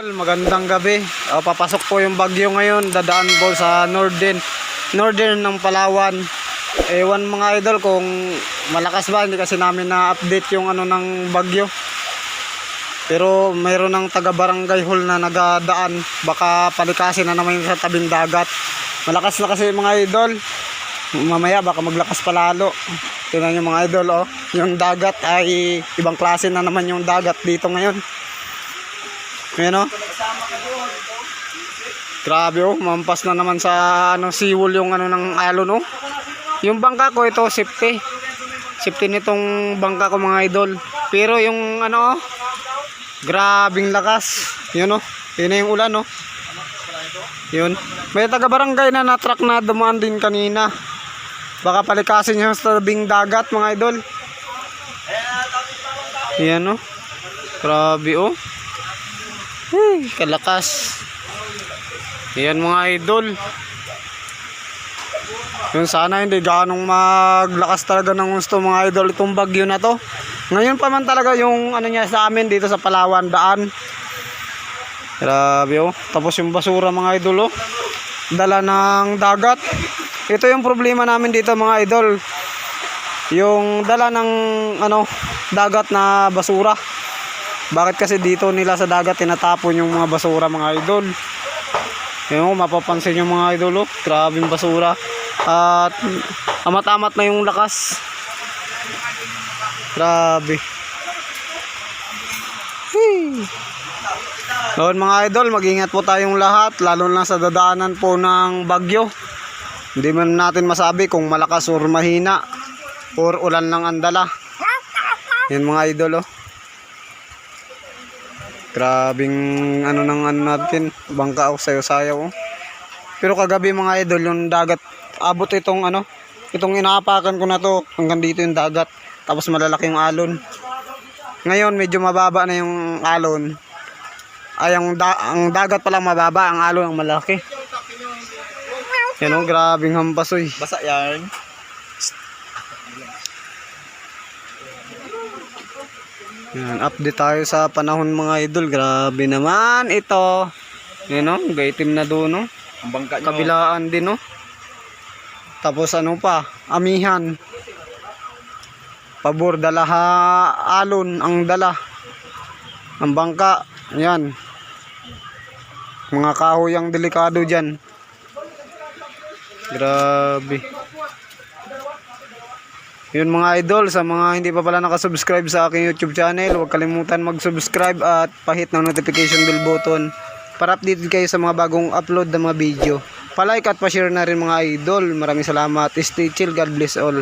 Magandang gabi. O, papasok po yung bagyo ngayon. Dadaan po sa northern, northern ng Palawan. Ewan mga idol kung malakas ba. Hindi kasi namin na-update yung ano ng bagyo. Pero mayroon ng taga barangay hall na nagadaan. Baka palikasin na naman sa tabing dagat. Malakas na kasi mga idol. Mamaya baka maglakas pa lalo. Tingnan yung mga idol oh. Yung dagat ay ibang klase na naman yung dagat dito ngayon. Ayan o. Grabe oh, mampas na naman sa ano seawall yung ano ng alon oh. Yung bangka ko ito safety. Safety nitong bangka ko mga idol. Pero yung ano oh, grabing lakas. Yun oh. Yun na yung ulan oh. Yun. May taga barangay na na-truck na dumaan din kanina. Baka palikasin yung sa tabing dagat mga idol. Yan oh. Grabe oh. Hey, kalakas. Yan mga idol. Yun sana hindi ganong maglakas talaga ng gusto mga idol itong bagyo na to. Ngayon pa man talaga yung ano niya sa amin dito sa Palawan daan. Grabe oh. Tapos yung basura mga idol oh. Dala ng dagat. Ito yung problema namin dito mga idol. Yung dala ng ano dagat na basura. Bakit kasi dito nila sa dagat tinatapon yung mga basura mga idol? Yung mapapansin yung mga idol, oh. grabing basura. At amat-amat na yung lakas. Grabe. Hey. Noon mga idol, mag-ingat po tayong lahat, lalo na sa dadaanan po ng bagyo. Hindi man natin masabi kung malakas or mahina or ulan lang ang dala. Yan mga idol, oh. Grabing ano nang ano natin, bangka o sayo-sayaw. Oh. Pero kagabi mga idol, yung dagat, abot itong ano, itong inaapakan ko na to, hanggang dito yung dagat. Tapos malalaki yung alon. Ngayon, medyo mababa na yung alon. Ay, ang, da- ang dagat pala mababa, ang alon ang malaki. Yan o, grabing hampasoy. Basa yan. Yan, update tayo sa panahon mga idol. Grabe naman ito. Yan o, gaitim na doon no. Ang bangka nyo. Kabilaan din no. Tapos ano pa, amihan. Pabor dalaha alon ang dala. Ang bangka, yan. Mga kahoy ang delikado dyan. Grabe. Yun mga idol, sa mga hindi pa pala nakasubscribe sa aking YouTube channel, huwag kalimutan mag-subscribe at pahit ng notification bell button para updated kayo sa mga bagong upload ng mga video. Palike at pa-share na rin mga idol. Maraming salamat. Stay chill. God bless all.